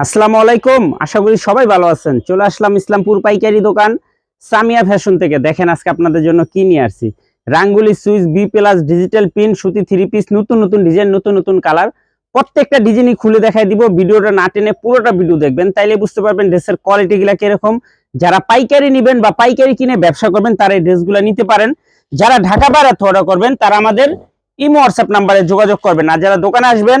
আসসালামু আলাইকুম। আশা করি সবাই ভালো আছেন। চলে আসলাম ইসলামপুর পাইকারি দোকান সামিয়া ফ্যাশন থেকে। দেখেন আজকে আপনাদের জন্য কি নিয়ে আসছি। Rangoli switch, B plus, digital pin সুতি থ্রি পিস, নতুন নতুন ডিজাইন, নতুন নতুন কালার। প্রত্যেকটা ডিজাইনই খুলে দেখাই দিব। ভিডিওটা না টেনে পুরোটা ভিডিও দেখবেন, তাইলে বুঝতে পারবেন ড্রেসের কোয়ালিটি গুলা কীরকম। যারা পাইকারি নেবেন বা পাইকারি কিনে ব্যবসা করবেন, তারা এই ড্রেসগুলো নিতে পারেন। যারা ঢাকা বাইরে অর্ডার করবেন, তারা আমাদের ইমো, হোয়াটসঅ্যাপ নাম্বারে যোগাযোগ করবেন। আর যারা দোকানে আসবেন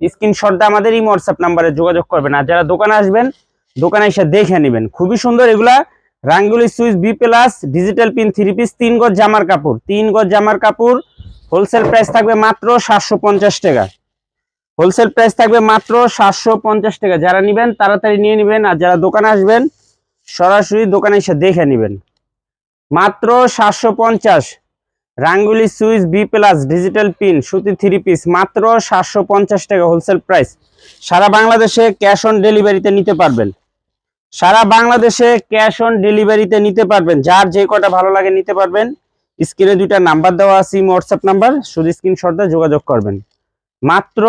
স্ক্রিনশট দিয়ে আমাদের এই হোয়াটসঅ্যাপ নাম্বারে যোগাযোগ করবেন। আর যারা দোকানে আসবেন, দোকানে এসে দেখে নেবেন। খুবই সুন্দর এগুলা। Rangoli switch B plus digital pin three piece তিন গজ জামার কাপড়। তিন গজ জামার কাপড় হোলসেল প্রাইস থাকবে মাত্র সাতশো পঞ্চাশ টাকা। হোলসেল প্রাইস থাকবে মাত্র সাতশো পঞ্চাশ টাকা। যারা নেবেন, তাড়াতাড়ি নিয়ে নেবেন। আর যারা দোকানে আসবেন, সরাসরি দোকানে এসে দেখে নেবেন। মাত্র সাতশো পঞ্চাশ। রাঙ্গুলি switch B plus digital pin, সুতি থ্রি পিস, মাত্র সাতশো পঞ্চাশ টাকা হোলসেল প্রাইস সারা বাংলাদেশে ক্যাশ অন ডেলিভারিতে নিতে পারবেন। সারা বাংলাদেশে ক্যাশ অন ডেলিভারিতে নিতে পারবেন। যার যে কটা ভালো লাগে নিতে পারবেন। স্ক্রিনে দুইটা নাম্বার দেওয়া আছে হোয়াটসঅ্যাপ নাম্বার। শুধু স্ক্রিনশট যোগাযোগ করবেন। মাত্র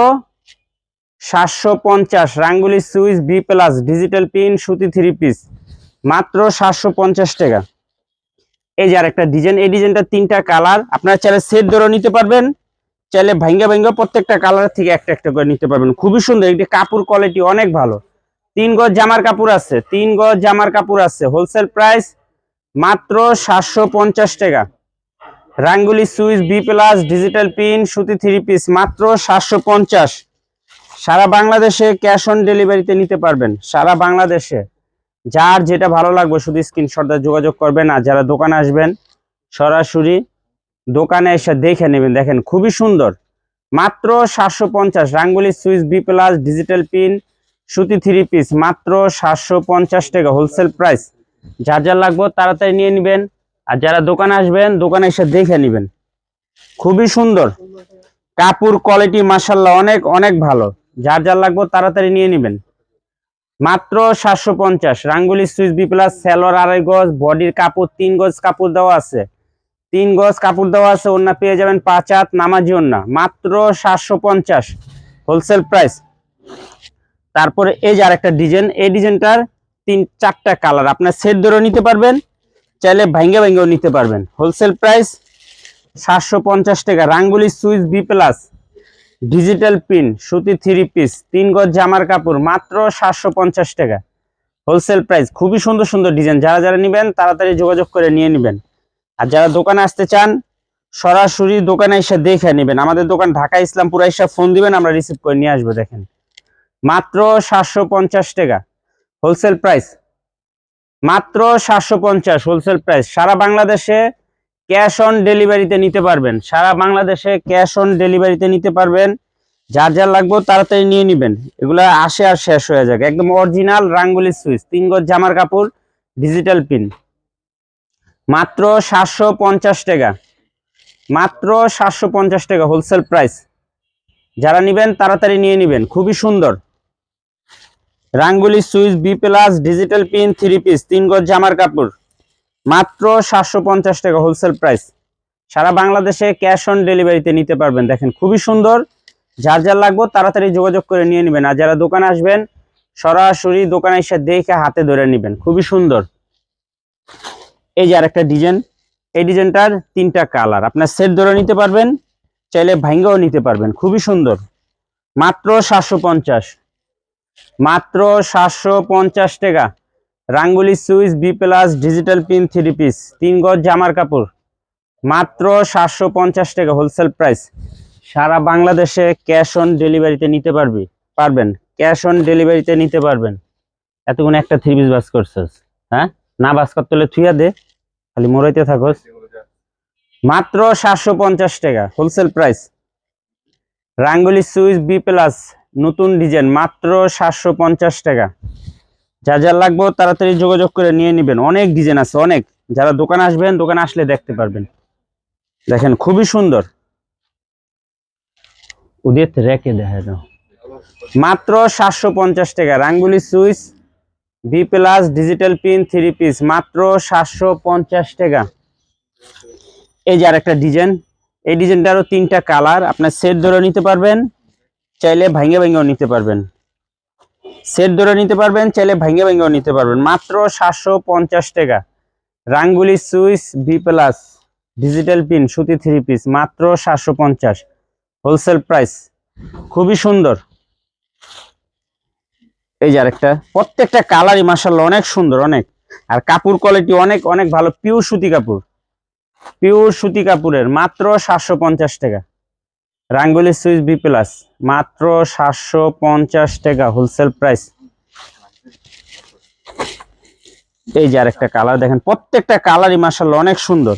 সাতশো পঞ্চাশ রাঙ্গুলি switch B plus digital pin, সুতি থ্রি পিস। মাত্র সাতশো পঞ্চাশ টাকা। এই যে আরেকটা ডিজাইন এই ডিজাইনটা তিনটা কালার আপনারা চাইলে সেট ধরে নিতে পারবেন, চাইলে ভাঙ্গা ভাঙ্গা প্রত্যেকটা কালার থেকে একটা একটা করে নিতে পারবেন। খুবই সুন্দর, এটি কাপড় কোয়ালিটি অনেক ভালো। তিন গজ জামার কাপড় আছে, তিন গজ জামার কাপড় আছে হোলসেল প্রাইস মাত্র সাতশো পঞ্চাশ টাকা। রাঙ্গুলি switch B plus digital pin সুতি থ্রি পিস মাত্র সাতশো পঞ্চাশ। সারা বাংলাদেশে ক্যাশ অন ডেলিভারিতে নিতে পারবেন, সারা বাংলাদেশে। যার যেটা ভালো লাগবে শুধু স্ক্রিনশট দিয়ে যোগাযোগ করবেন আর যারা দোকানে আসবেন, সরাসরি দোকানে এসে দেখে নেবেন। দেখেন, খুবই সুন্দর। মাত্র সাতশো পঞ্চাশ, রাঙ্গুলি switch B plus digital pin সুতি থ্রি পিস মাত্র সাতশো পঞ্চাশ টাকা হোলসেল প্রাইস যার যার লাগবে তাড়াতাড়ি নিয়ে নেবেন আর যারা দোকানে আসবেন, দোকানে এসে দেখে নেবেন। খুবই সুন্দর। কাপড় কোয়ালিটি মাসাল্লাহ অনেক অনেক ভালো। যার যার লাগবে তাড়াতাড়ি নিয়ে নেবেন। মাত্র সাতশো পঞ্চাশ। রাঙ্গুলি সুইচ বি প্লাস, সেলোর আড়াই গজ, বডির কাপড় তিন গজ কাপড় দেওয়া আছে। তিন গজ কাপড় দেওয়া আছে ওনা পেয়ে যাবেন পাঁচ হাত, নামাজি ওনা মাত্র সাতশো পঞ্চাশ, হোলসেল প্রাইস। তারপরে এই যে আরেকটা ডিজাইন, এই ডিজাইনটার তিন, চারটা কালার। আপনার সেট ধরেও নিতে পারবেন, চাইলে ভাঙ্গে ভাঙ্গেও নিতে পারবেন। হোলসেল প্রাইস সাতশো পঞ্চাশ টাকা। রাঙ্গুলি switch B plus digital pin, সুতি থ্রি পিস, তিন গজ জামার কাপড়, মাত্র সাতশো পঞ্চাশ টাকা। হোলসেল প্রাইস, খুবই সুন্দর সুন্দর ডিজাইন। যারা যারা নেবেন, তাড়াতাড়ি যোগাযোগ করে নিয়ে নেবেন। আর যারা দোকানে আসতে চান, সরাসরি দোকানে এসে দেখে নেবেন। আমাদের দোকান ঢাকা ইসলামপুর এসে ফোন দিবেন, আমরা রিসিভ করে নিয়ে আসব, দেখেন। মাত্র সাতশো পঞ্চাশ টাকা। হোলসেল প্রাইস, মাত্র সাতশো পঞ্চাশ। হোলসেল প্রাইস, সারা বাংলাদেশে ক্যাশ অন ডেলিভারিতে নিতে পারবেন। সারা বাংলাদেশে ক্যাশ অন ডেলিভারিতে নিতে পারবেন। যার যার লাগবে তাড়াতাড়ি নিয়ে নেবেন। এগুলো আসে আর শেষ হয়ে যাবে একদম অরিজিনাল রাঙ্গুলি সুইচ, তিন গজ জামার কাপড় ডিজিটাল পিন মাত্র সাতশো পঞ্চাশ টাকা। মাত্র সাতশো পঞ্চাশ টাকা হোলসেল প্রাইস যারা নেবেন তাড়াতাড়ি নিয়ে নেবেন। খুবই সুন্দর। রাঙ্গুলি switch B plus digital pin three piece তিন গজ জামার কাপড়। মাত্র সাতশো পঞ্চাশ টাকা হোলসেল প্রাইস সারা বাংলাদেশে ক্যাশ অন ডেলিভারিতে নিতে পারবেন। দেখেন, খুবই সুন্দর। যার যার লাগবে তাড়াতাড়ি যোগাযোগ করে নিয়ে নেবেন। আর যারা দোকানে আসবেন, সরাসরি দোকানে এসে দেখে হাতে ধরে নেবেন। খুবই সুন্দর। এই যে আরেকটা ডিজাইন। এই ডিজাইনটার তিনটা কালার। আপনার সেট ধরে নিতে পারবেন, চাইলে ভাঙ্গাও নিতে পারবেন। খুবই সুন্দর। মাত্র সাতশো পঞ্চাশ। মাত্র সাতশো পঞ্চাশ টাকা। রাঙ্গুলি switch B plus digital pin three piece তিন গজ জামার কাপড়। মাত্র সাতশো পঞ্চাশ টাকা হোলসেল প্রাইস সারা বাংলাদেশে ক্যাশ অন ডেলিভারিতে নিতে পারবি পারবেন। ক্যাশ অন ডেলিভারিতে নিতে পারবেন। এতক্ষণ একটা থ্রি পিস বাস করছিস। হ্যাঁ? না বাস করতে হলে থুইয়া দে। খালি মরাইতে থাকোস। মাত্র সাতশো পঞ্চাশ টাকা wholesale price Rangoli Swiss B plus নতুন ডিজাইন মাত্র সাতশো পঞ্চাশ টাকা। যা যা লাগবে তাড়াতাড়ি যোগাযোগ করে নিয়ে নেবেন। অনেক ডিজাইন আছে অনেক। যারা দোকানে আসবেন দোকানে আসলে দেখতে পারবেন। দেখেন খুবই সুন্দর। ওদের রেখে দেখা দাও মাত্র সাতশো পঞ্চাশ টাকা। রাঙ্গুলি switch B plus digital pin three piece মাত্র সাতশো পঞ্চাশ টাকা। এই যে আরেকটা ডিজাইন এই ডিজাইনটারও তিনটা কালার আপনার সেট ধরে নিতে পারবেন চাইলে ভাঙে ভাঙেও নিতে পারবেন। সেট ধরে নিতে পারবেন, চাইলে ভাঙ্গে ভাঙ্গেও নিতে পারবেন। মাত্র সাতশো পঞ্চাশ টাকা। রাঙ্গুলি switch B plus digital pin সুতি থ্রি পিস মাত্র সাতশো পঞ্চাশ। হোলসেল প্রাইস খুবই সুন্দর। এই যে আরেকটা, প্রত্যেকটা কালারই মাসাল্লাহ অনেক সুন্দর, অনেক। আর কাপড় কোয়ালিটি অনেক অনেক ভালো পিওর সুতি কাপড়। পিওর সুতি কাপড়ের, মাত্র সাতশো পঞ্চাশ টাকা। রাঙ্গুলি সুইচ বি প্লাস, মাত্র সাতশো পঞ্চাশ টাকা হোলসেল প্রাইস এই যে আরেকটা কালার দেখেন, প্রত্যেকটা কালারই মাসাল্লাহ অনেক সুন্দর।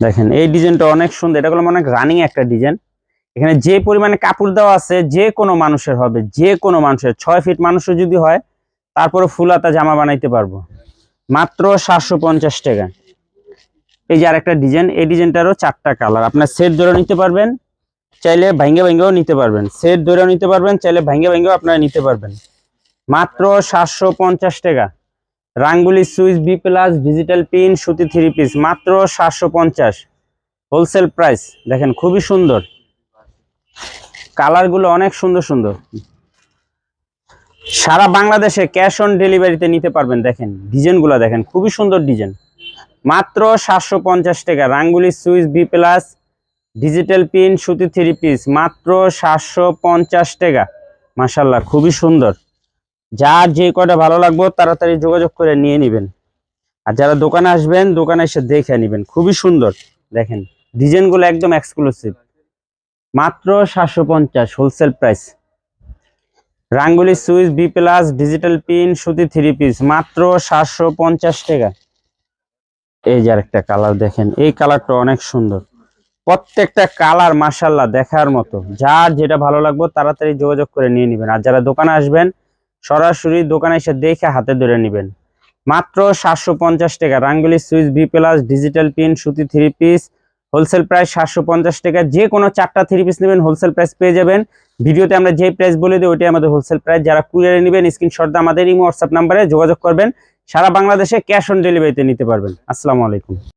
দেখেন, এই ডিজাইনটা অনেক সুন্দর, এটা হলো অনেক রানিং একটা ডিজাইন। এখানে যে পরিমাণে কাপড় দেওয়া আছে, যে কোনো মানুষের হবে, যে কোনো মানুষের, ছয় ফিট মানুষের যদি হয় তারপরে ফুলাতা জামা বানাইতে পারব। মাত্র সাতশো পঞ্চাশ টাকা। এই যে আরেকটা ডিজাইন, এই ডিজাইনটারও চারটা কালার। আপনার সেট ধরে নিতে পারবেন, চাইলে ভাঙ্গে ভাঙ্গেও নিতে পারবেন। সেট ধরেও নিতে পারবেন, চাইলে ভাঙ্গে ভাঙ্গেও আপনারা নিতে পারবেন। মাত্র সাতশো পঞ্চাশ টাকা। রাঙ্গুলি switch B plus digital pin সুতি থ্রি পিস মাত্র সাতশো পঞ্চাশ। হোলসেল প্রাইস দেখেন খুবই সুন্দর। কালারগুলো অনেক সুন্দর সুন্দর। সারা বাংলাদেশে ক্যাশ অন ডেলিভারিতে নিতে পারবেন, দেখেন। ডিজাইনগুলো দেখেন, খুবই সুন্দর ডিজাইন। মাত্র সাতশো পঞ্চাশ টাকা। রাঙ্গুলি switch B plus, digital pin, সুতি থ্রি পিস, মাত্র সাতশো পঞ্চাশ টাকা। মাসাল্লাহ খুবই সুন্দর। যার যে কটা ভালো লাগবো, তাড়াতাড়ি যোগাযোগ করে নিয়ে নেবেন। আর যারা দোকানে আসবেন, দোকানে এসে দেখে নেবেন। খুবই সুন্দর। দেখেন, ডিজাইনগুলো একদম এক্সক্লুসিভ মাত্র সাতশো পঞ্চাশ হোলসেল প্রাইস রাঙ্গুলি switch B plus, digital pin, সুতি থ্রি পিস, মাত্র সাতশো পঞ্চাশ টাকা। এই যে আরেকটা কালার দেখেন, এই কালারটা অনেক সুন্দর। প্রত্যেকটা কালার মাসাল্লাহ দেখার মতো। যার যেটা ভালো লাগবে তাড়াতাড়ি যোগাযোগ করে নিয়ে নেবেন। আর যারা দোকানে আসবেন, সরাসরি দোকানে এসে দেখে হাতে ধরে নেবেন। মাত্র সাতশো পঞ্চাশ টাকা। রাঙ্গুলি switch B plus digital pin সুতি থ্রি পিস হোলসেল প্রাইস সাতশো পঞ্চাশ টাকা। যে কোনো চারটা থ্রি পিস নেবেন হোলসেল প্রাইস পেয়ে যাবেন। ভিডিওতে আমরা যে প্রাইস বলে দিই, ওইটাই আমাদের হোলসেল প্রাইস যারা কুরিয়ারে নেবেন স্ক্রিনশট আমাদের ইমো হোয়াটসঅ্যাপ নাম্বারে যোগাযোগ করবেন। সারা বাংলাদেশে ক্যাশ অন ডেলিভারিতে নিতে পারবেন। আসসালামু আলাইকুম।